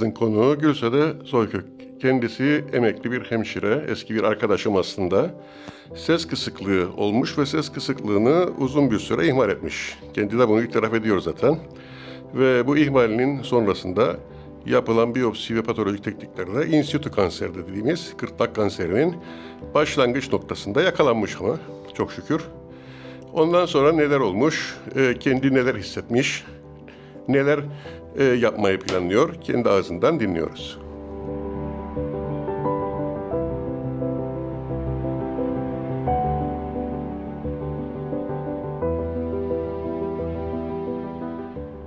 Programımızın konuğu Gülsade Soykök. Kendisi emekli bir hemşire, eski bir arkadaşım aslında. Ses kısıklığı olmuş ve ses kısıklığını uzun bir süre ihmal etmiş. Kendi de bunu itiraf ediyor zaten. Ve bu ihmalinin sonrasında yapılan biyopsi ve patolojik tekniklerle institü kanseri dediğimiz gırtlak kanserinin başlangıç noktasında yakalanmış ama çok şükür. Ondan sonra neler olmuş, e, kendi neler hissetmiş, neler e, yapmayı planlıyor, kendi ağzından dinliyoruz.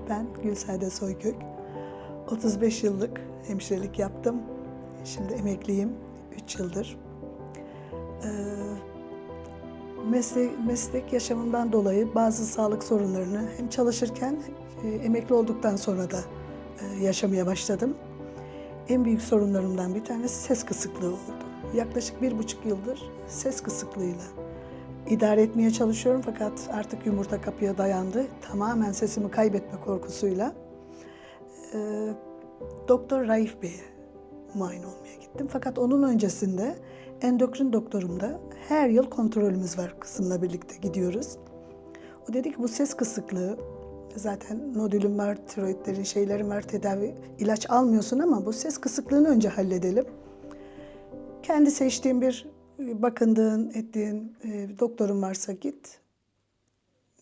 Ben Gülsade Soykök. 35 yıllık hemşirelik yaptım. Şimdi emekliyim 3 yıldır. Ee, meslek, meslek yaşamından dolayı bazı sağlık sorunlarını hem çalışırken e, emekli olduktan sonra da e, yaşamaya başladım. En büyük sorunlarımdan bir tanesi ses kısıklığı oldu. Yaklaşık bir buçuk yıldır ses kısıklığıyla idare etmeye çalışıyorum fakat artık yumurta kapıya dayandı. Tamamen sesimi kaybetme korkusuyla e, Doktor Raif Bey'e muayene olmaya gittim. Fakat onun öncesinde endokrin doktorumda her yıl kontrolümüz var kızımla birlikte gidiyoruz. O dedi ki bu ses kısıklığı zaten nodülün var, tiroidlerin şeylerin var, tedavi ilaç almıyorsun ama bu ses kısıklığını önce halledelim. Kendi seçtiğin bir e, bakındığın, ettiğin e, doktorun varsa git.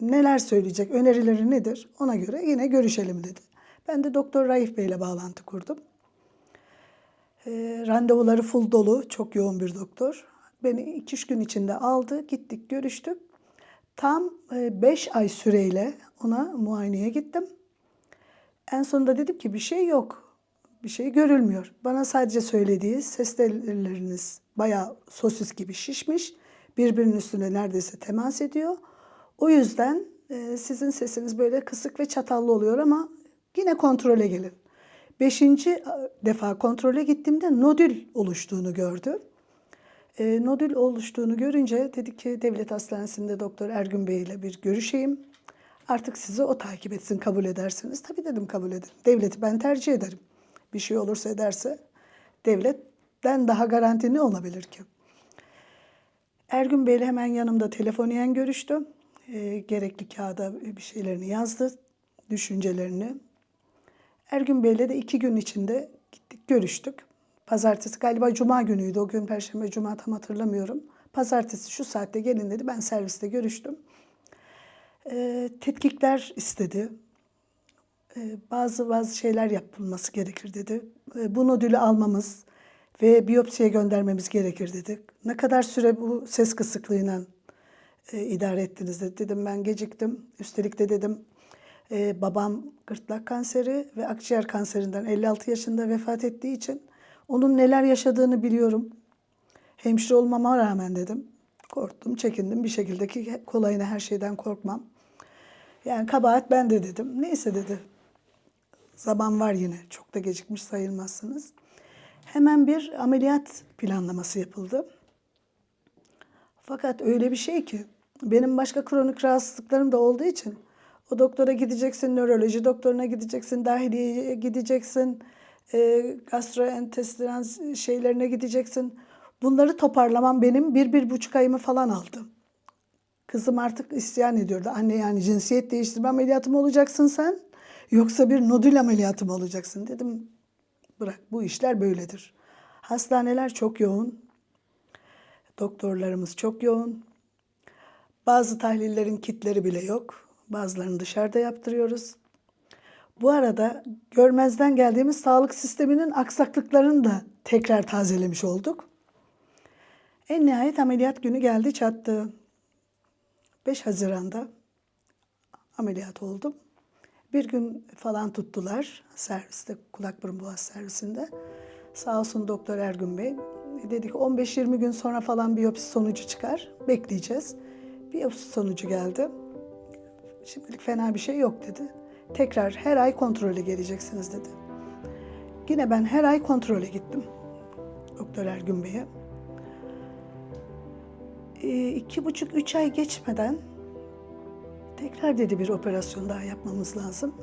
Neler söyleyecek, önerileri nedir? Ona göre yine görüşelim dedi. Ben de Doktor Raif Bey ile bağlantı kurdum. E, randevuları full dolu, çok yoğun bir doktor. Beni iki üç gün içinde aldı, gittik, görüştük. Tam 5 ay süreyle ona muayeneye gittim. En sonunda dedim ki bir şey yok. Bir şey görülmüyor. Bana sadece söylediği ses telleriniz bayağı sosis gibi şişmiş. Birbirinin üstüne neredeyse temas ediyor. O yüzden e, sizin sesiniz böyle kısık ve çatallı oluyor ama yine kontrole gelin. Beşinci defa kontrole gittiğimde nodül oluştuğunu gördüm. E, nodül oluştuğunu görünce dedi ki devlet hastanesinde doktor Ergün Bey ile bir görüşeyim. Artık sizi o takip etsin kabul edersiniz. Tabii dedim kabul ederim. Devleti ben tercih ederim. Bir şey olursa ederse devletten daha garanti ne olabilir ki? Ergün Bey ile hemen yanımda telefoniyen görüştü. E, gerekli kağıda bir şeylerini yazdı, düşüncelerini. Ergün Bey'le de iki gün içinde gittik, görüştük. Pazartesi galiba cuma günüydü. O gün perşembe cuma tam hatırlamıyorum. Pazartesi şu saatte gelin dedi. Ben serviste görüştüm. E, tetkikler istedi. E, bazı bazı şeyler yapılması gerekir dedi. E, bu nodülü almamız ve biyopsiye göndermemiz gerekir dedi. Ne kadar süre bu ses kısıklığıyla e, idare ettiniz dedi. Dedim ben geciktim. Üstelik de dedim e, babam gırtlak kanseri ve akciğer kanserinden 56 yaşında vefat ettiği için onun neler yaşadığını biliyorum. Hemşire olmama rağmen dedim. Korktum, çekindim. Bir şekilde ki kolayına her şeyden korkmam. Yani kabahat bende dedim. Neyse dedi. Zaman var yine. Çok da gecikmiş sayılmazsınız. Hemen bir ameliyat planlaması yapıldı. Fakat öyle bir şey ki benim başka kronik rahatsızlıklarım da olduğu için o doktora gideceksin, nöroloji doktoruna gideceksin, dahiliyeye gideceksin, e, gastrointestinal şeylerine gideceksin. Bunları toparlamam benim bir, bir buçuk ayımı falan aldı. Kızım artık isyan ediyordu. Anne yani cinsiyet değiştirme ameliyatı mı olacaksın sen? Yoksa bir nodül ameliyatı mı olacaksın? Dedim bırak bu işler böyledir. Hastaneler çok yoğun. Doktorlarımız çok yoğun. Bazı tahlillerin kitleri bile yok. Bazılarını dışarıda yaptırıyoruz. Bu arada görmezden geldiğimiz sağlık sisteminin aksaklıklarını da tekrar tazelemiş olduk. En nihayet ameliyat günü geldi çattı. 5 Haziran'da ameliyat oldum. Bir gün falan tuttular serviste, kulak burun boğaz servisinde. Sağ olsun Doktor Ergün Bey. Dedik 15-20 gün sonra falan biyopsi sonucu çıkar. Bekleyeceğiz. Biyopsi sonucu geldi. Şimdilik fena bir şey yok dedi. Tekrar her ay kontrole geleceksiniz dedi. Yine ben her ay kontrole gittim. Doktor Ergün Bey'e. E, iki buçuk, üç ay geçmeden tekrar dedi bir operasyon daha yapmamız lazım.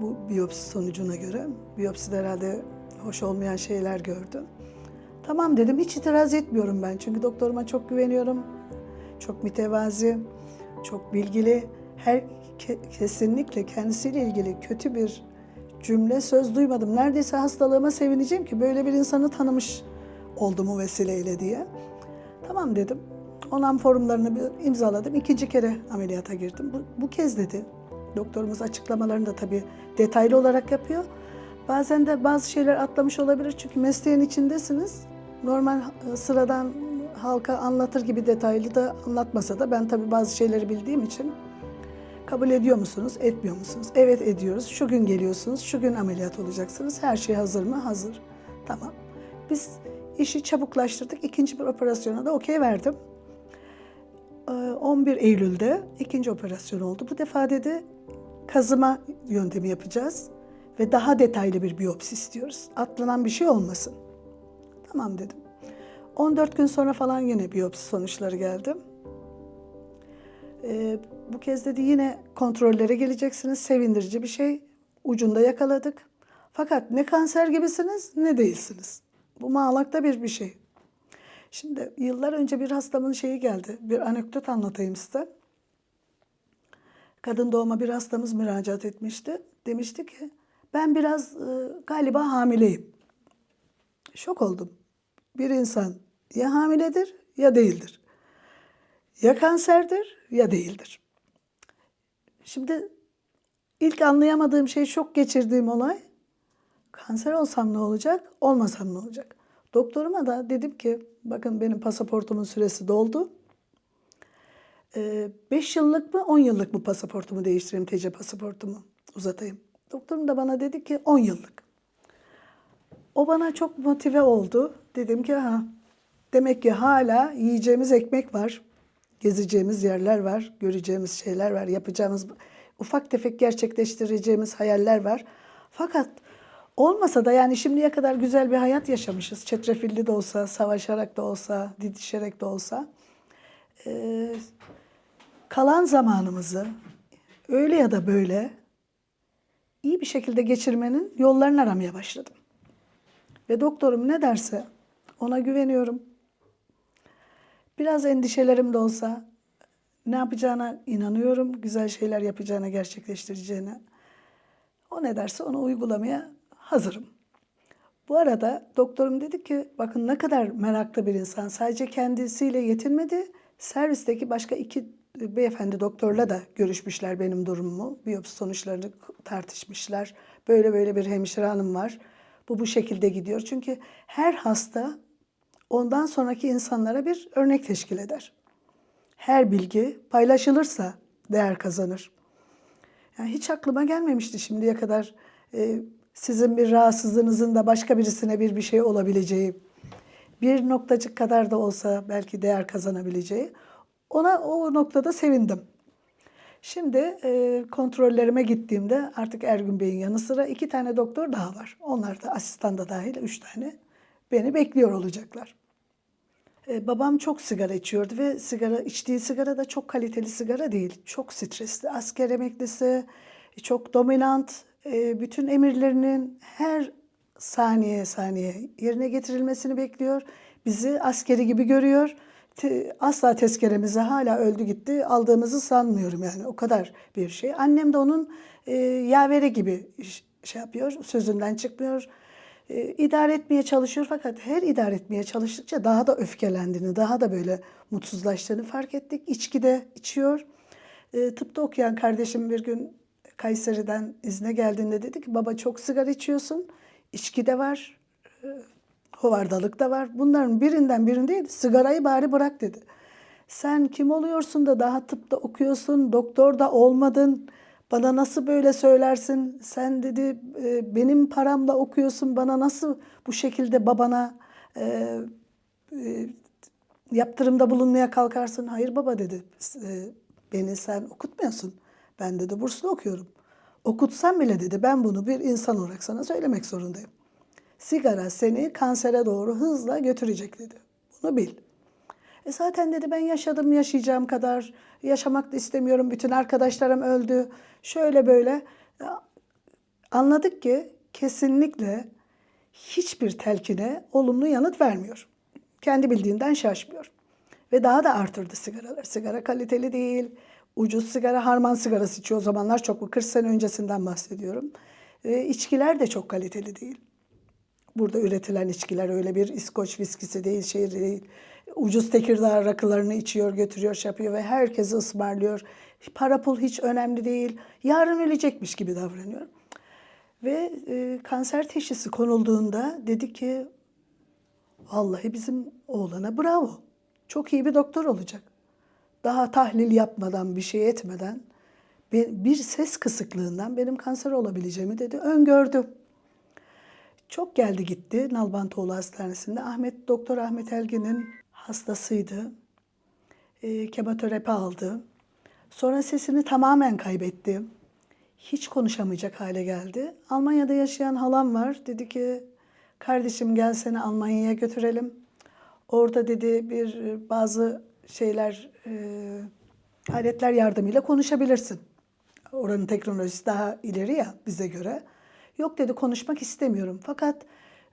Bu biyopsi sonucuna göre. Biyopside herhalde hoş olmayan şeyler gördüm. Tamam dedim hiç itiraz etmiyorum ben. Çünkü doktoruma çok güveniyorum. Çok mütevazi, çok bilgili. Her ke- kesinlikle kendisiyle ilgili kötü bir cümle, söz duymadım. Neredeyse hastalığıma sevineceğim ki böyle bir insanı tanımış oldum o vesileyle diye. Tamam dedim. Onam formlarını bir imzaladım. İkinci kere ameliyata girdim. Bu, bu kez dedi. Doktorumuz açıklamalarını da tabii detaylı olarak yapıyor. Bazen de bazı şeyler atlamış olabilir çünkü mesleğin içindesiniz. Normal e, sıradan halka anlatır gibi detaylı da anlatmasa da ben tabii bazı şeyleri bildiğim için kabul ediyor musunuz, etmiyor musunuz? Evet ediyoruz. Şu gün geliyorsunuz, şu gün ameliyat olacaksınız. Her şey hazır mı? Hazır. Tamam. Biz işi çabuklaştırdık. İkinci bir operasyona da okey verdim. Ee, 11 Eylül'de ikinci operasyon oldu. Bu defa dedi kazıma yöntemi yapacağız ve daha detaylı bir biyopsi istiyoruz. Atlanan bir şey olmasın. Tamam dedim. 14 gün sonra falan yine biyopsi sonuçları geldi. Ee, bu kez dedi yine kontrollere geleceksiniz. Sevindirici bir şey. Ucunda yakaladık. Fakat ne kanser gibisiniz ne değilsiniz. Bu mağlakta bir bir şey. Şimdi yıllar önce bir hastamın şeyi geldi. Bir anekdot anlatayım size. Kadın doğuma bir hastamız müracaat etmişti. Demişti ki ben biraz e, galiba hamileyim. Şok oldum. Bir insan ya hamiledir ya değildir. Ya kanserdir ya değildir. Şimdi ilk anlayamadığım şey şok geçirdiğim olay kanser olsam ne olacak, olmasam ne olacak? Doktoruma da dedim ki bakın benim pasaportumun süresi doldu. 5 yıllık mı 10 yıllık mı pasaportumu değiştireyim TC pasaportumu uzatayım. Doktorum da bana dedi ki 10 yıllık. O bana çok motive oldu. Dedim ki ha demek ki hala yiyeceğimiz ekmek var. Gezeceğimiz yerler var, göreceğimiz şeyler var, yapacağımız ufak tefek gerçekleştireceğimiz hayaller var. Fakat olmasa da yani şimdiye kadar güzel bir hayat yaşamışız. Çetrefilli de olsa, savaşarak da olsa, didişerek de olsa. Ee, kalan zamanımızı öyle ya da böyle iyi bir şekilde geçirmenin yollarını aramaya başladım. Ve doktorum ne derse ona güveniyorum. Biraz endişelerim de olsa ne yapacağına inanıyorum. Güzel şeyler yapacağına, gerçekleştireceğine. O ne derse onu uygulamaya hazırım. Bu arada doktorum dedi ki bakın ne kadar meraklı bir insan. Sadece kendisiyle yetinmedi. Servisteki başka iki beyefendi doktorla da görüşmüşler benim durumumu. Biyopsi sonuçlarını tartışmışlar. Böyle böyle bir hemşire hanım var. Bu bu şekilde gidiyor. Çünkü her hasta ondan sonraki insanlara bir örnek teşkil eder. Her bilgi paylaşılırsa değer kazanır. Yani hiç aklıma gelmemişti şimdiye kadar e, sizin bir rahatsızlığınızın da başka birisine bir bir şey olabileceği, bir noktacık kadar da olsa belki değer kazanabileceği. Ona o noktada sevindim. Şimdi e, kontrollerime gittiğimde artık Ergün Bey'in yanı sıra iki tane doktor daha var. Onlar da asistan da dahil üç tane beni bekliyor olacaklar. E, babam çok sigara içiyordu ve sigara içtiği sigara da çok kaliteli sigara değil. Çok stresli. Asker emeklisi, çok dominant. E, bütün emirlerinin her saniye saniye yerine getirilmesini bekliyor. Bizi askeri gibi görüyor. Te- asla tezkeremizi hala öldü gitti aldığımızı sanmıyorum yani o kadar bir şey. Annem de onun e, yaveri gibi şey yapıyor, sözünden çıkmıyor. E, idare etmeye çalışıyor fakat her idare etmeye çalıştıkça daha da öfkelendiğini, daha da böyle mutsuzlaştığını fark ettik. İçki de içiyor. E, tıpta okuyan kardeşim bir gün Kayseri'den izne geldiğinde dedi ki baba çok sigara içiyorsun, içki de var, hovardalık da var. Bunların birinden birini değil, sigarayı bari bırak dedi. Sen kim oluyorsun da daha tıpta okuyorsun, doktor da olmadın. Bana nasıl böyle söylersin? Sen dedi e, benim paramla okuyorsun. Bana nasıl bu şekilde babana e, e, yaptırımda bulunmaya kalkarsın? Hayır baba dedi. E, beni sen okutmuyorsun. Ben dedi burslu okuyorum. Okutsam bile dedi ben bunu bir insan olarak sana söylemek zorundayım. Sigara seni kansere doğru hızla götürecek dedi. Bunu bil. E zaten dedi ben yaşadım yaşayacağım kadar. Yaşamak da istemiyorum. Bütün arkadaşlarım öldü. Şöyle böyle. Ya, Anladık ki kesinlikle hiçbir telkine olumlu yanıt vermiyor. Kendi bildiğinden şaşmıyor. Ve daha da artırdı sigaralar. Sigara kaliteli değil. Ucuz sigara, harman sigarası içiyor. O zamanlar çok bu 40 sene öncesinden bahsediyorum. Ve içkiler de çok kaliteli değil. Burada üretilen içkiler öyle bir İskoç viskisi değil, şey değil. Ucuz Tekirdağ rakılarını içiyor, götürüyor, şey yapıyor ve herkesi ısmarlıyor. Para pul hiç önemli değil. Yarın ölecekmiş gibi davranıyor. Ve e, kanser teşhisi konulduğunda dedi ki vallahi bizim oğlana bravo. Çok iyi bir doktor olacak. Daha tahlil yapmadan, bir şey etmeden bir ses kısıklığından benim kanser olabileceğimi dedi. Öngördüm. Çok geldi gitti Nalbantoğlu Hastanesi'nde. Ahmet Doktor Ahmet Elgin'in hastasıydı. E, kemoterapi aldı. Sonra sesini tamamen kaybetti. Hiç konuşamayacak hale geldi. Almanya'da yaşayan halam var. Dedi ki kardeşim gel seni Almanya'ya götürelim. Orada dedi bir e, bazı şeyler e, aletler yardımıyla konuşabilirsin. Oranın teknolojisi daha ileri ya bize göre. Yok dedi konuşmak istemiyorum. Fakat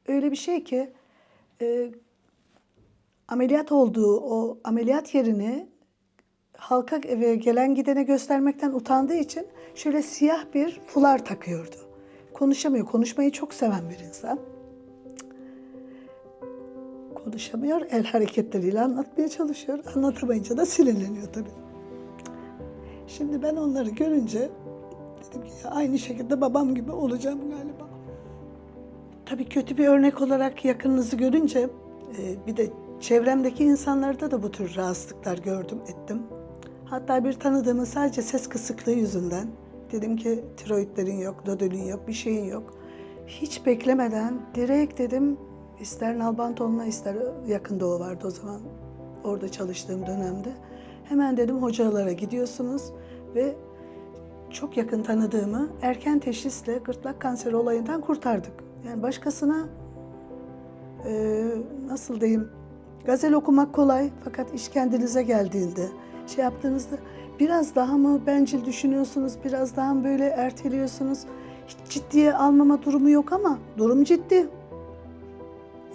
öyle bir şey ki e, ameliyat olduğu o ameliyat yerini halka ve gelen gidene göstermekten utandığı için şöyle siyah bir fular takıyordu. Konuşamıyor. Konuşmayı çok seven bir insan. Konuşamıyor. El hareketleriyle anlatmaya çalışıyor. Anlatamayınca da sinirleniyor tabii. Şimdi ben onları görünce dedim ki aynı şekilde babam gibi olacağım galiba. Tabii kötü bir örnek olarak yakınınızı görünce e, bir de çevremdeki insanlarda da bu tür rahatsızlıklar gördüm, ettim. Hatta bir tanıdığımın sadece ses kısıklığı yüzünden dedim ki tiroidlerin yok, dodolin yok, bir şeyin yok. Hiç beklemeden direkt dedim ister Nalbanton'la ister yakın doğu vardı o zaman orada çalıştığım dönemde. Hemen dedim hocalara gidiyorsunuz ve çok yakın tanıdığımı erken teşhisle gırtlak kanseri olayından kurtardık. Yani başkasına e, nasıl diyeyim gazel okumak kolay fakat iş kendinize geldiğinde şey yaptığınızda biraz daha mı bencil düşünüyorsunuz, biraz daha mı böyle erteliyorsunuz. Hiç ciddiye almama durumu yok ama durum ciddi.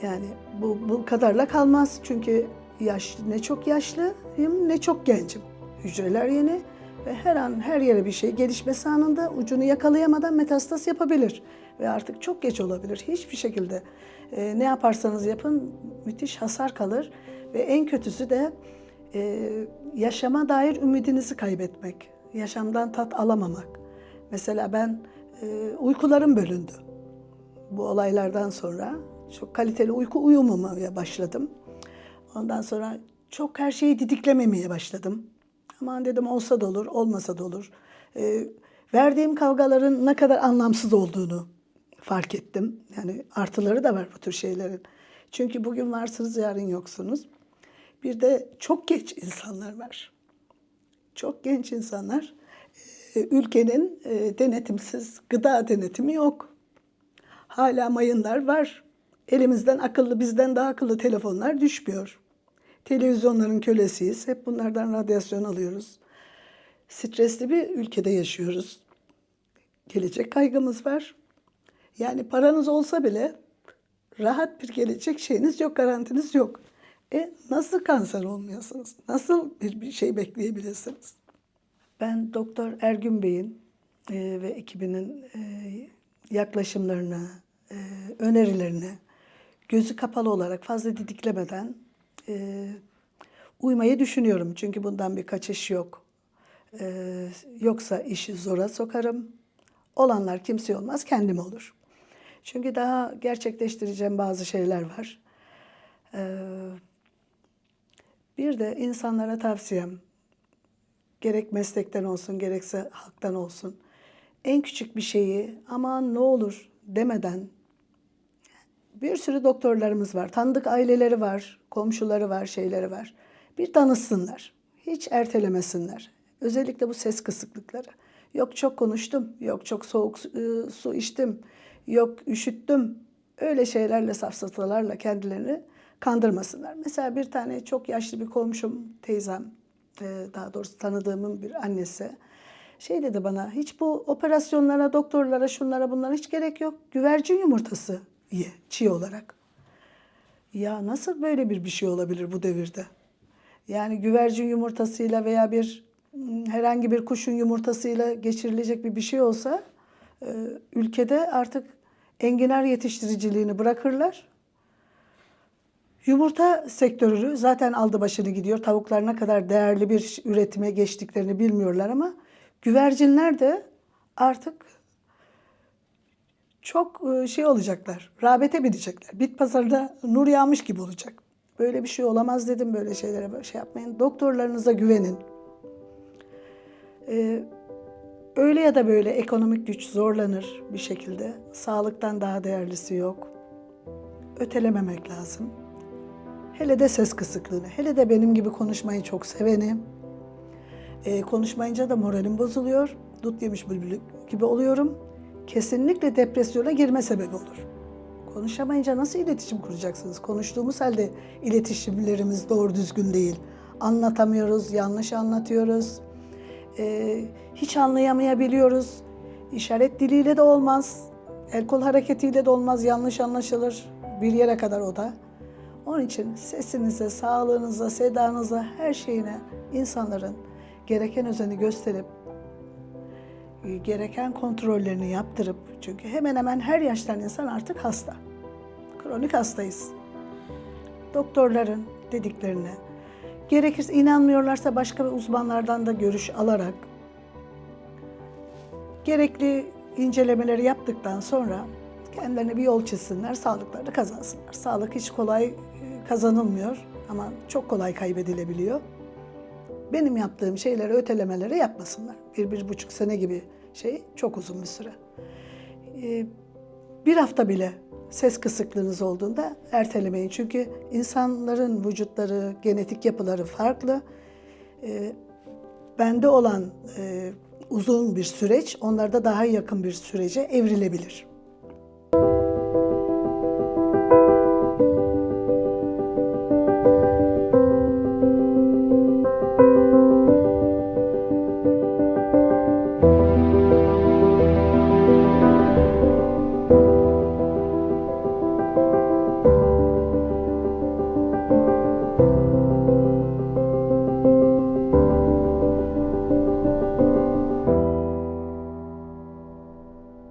Yani bu, bu kadarla kalmaz çünkü yaş ne çok yaşlıyım ne çok gencim. Hücreler yeni ve her an her yere bir şey gelişmesi anında ucunu yakalayamadan metastas yapabilir ve artık çok geç olabilir. Hiçbir şekilde e, ne yaparsanız yapın müthiş hasar kalır ve en kötüsü de e, yaşama dair ümidinizi kaybetmek, yaşamdan tat alamamak. Mesela ben e, uykularım bölündü bu olaylardan sonra çok kaliteli uyku uyumamaya başladım. Ondan sonra çok her şeyi didiklememeye başladım. Aman dedim olsa da olur, olmasa da olur. Ee, verdiğim kavgaların ne kadar anlamsız olduğunu fark ettim. Yani artıları da var bu tür şeylerin. Çünkü bugün varsınız, yarın yoksunuz. Bir de çok genç insanlar var. Çok genç insanlar. Ee, ülkenin e, denetimsiz gıda denetimi yok. Hala mayınlar var. Elimizden akıllı, bizden daha akıllı telefonlar düşmüyor. Televizyonların kölesiyiz. Hep bunlardan radyasyon alıyoruz. Stresli bir ülkede yaşıyoruz. Gelecek kaygımız var. Yani paranız olsa bile rahat bir gelecek şeyiniz yok, garantiniz yok. E nasıl kanser olmuyorsunuz? Nasıl bir, şey bekleyebilirsiniz? Ben Doktor Ergün Bey'in e, ve ekibinin e, yaklaşımlarını, e, önerilerini gözü kapalı olarak fazla didiklemeden e, uymayı düşünüyorum. Çünkü bundan bir kaçış yok. E, yoksa işi zora sokarım. Olanlar kimse olmaz, kendim olur. Çünkü daha gerçekleştireceğim bazı şeyler var. E, bir de insanlara tavsiyem, gerek meslekten olsun gerekse halktan olsun, en küçük bir şeyi aman ne olur demeden bir sürü doktorlarımız var. Tanıdık aileleri var, komşuları var, şeyleri var. Bir danışsınlar. Hiç ertelemesinler. Özellikle bu ses kısıklıkları. Yok çok konuştum, yok çok soğuk e, su içtim, yok üşüttüm. Öyle şeylerle safsatalarla kendilerini kandırmasınlar. Mesela bir tane çok yaşlı bir komşum, teyzem, e, daha doğrusu tanıdığımın bir annesi Şey dedi bana hiç bu operasyonlara, doktorlara, şunlara bunlara hiç gerek yok. Güvercin yumurtası ye çiğ olarak. Ya nasıl böyle bir bir şey olabilir bu devirde? Yani güvercin yumurtasıyla veya bir mm, herhangi bir kuşun yumurtasıyla geçirilecek bir bir şey olsa e, ülkede artık enginar yetiştiriciliğini bırakırlar. Yumurta sektörü zaten aldı başını gidiyor. Tavuklar ne kadar değerli bir üretime geçtiklerini bilmiyorlar ama güvercinler de artık çok e, şey olacaklar. Rağbete binecekler. Bit pazarda nur yağmış gibi olacak. Böyle bir şey olamaz dedim böyle şeylere şey yapmayın. Doktorlarınıza güvenin. Ee, öyle ya da böyle ekonomik güç zorlanır bir şekilde. Sağlıktan daha değerlisi yok. Ötelememek lazım. Hele de ses kısıklığını, hele de benim gibi konuşmayı çok seveni. Ee, konuşmayınca da moralim bozuluyor. Dut yemiş bülbül gibi oluyorum. Kesinlikle depresyona girme sebebi olur. Konuşamayınca nasıl iletişim kuracaksınız? Konuştuğumuz halde iletişimlerimiz doğru düzgün değil. Anlatamıyoruz, yanlış anlatıyoruz. Ee, hiç anlayamayabiliyoruz. İşaret diliyle de olmaz. El kol hareketiyle de olmaz, yanlış anlaşılır. Bir yere kadar o da. Onun için sesinize, sağlığınıza, sedanıza, her şeyine insanların gereken özeni gösterip gereken kontrollerini yaptırıp çünkü hemen hemen her yaştan insan artık hasta. Kronik hastayız. Doktorların dediklerine gerekirse inanmıyorlarsa başka uzmanlardan da görüş alarak gerekli incelemeleri yaptıktan sonra kendilerine bir yol çizsinler, sağlıklarını kazansınlar. Sağlık hiç kolay e, kazanılmıyor ama çok kolay kaybedilebiliyor benim yaptığım şeyleri, ötelemeleri yapmasınlar. Bir, bir buçuk sene gibi şey çok uzun bir süre. Ee, bir hafta bile ses kısıklığınız olduğunda ertelemeyin. Çünkü insanların vücutları, genetik yapıları farklı. Ee, bende olan e, uzun bir süreç onlarda daha yakın bir sürece evrilebilir.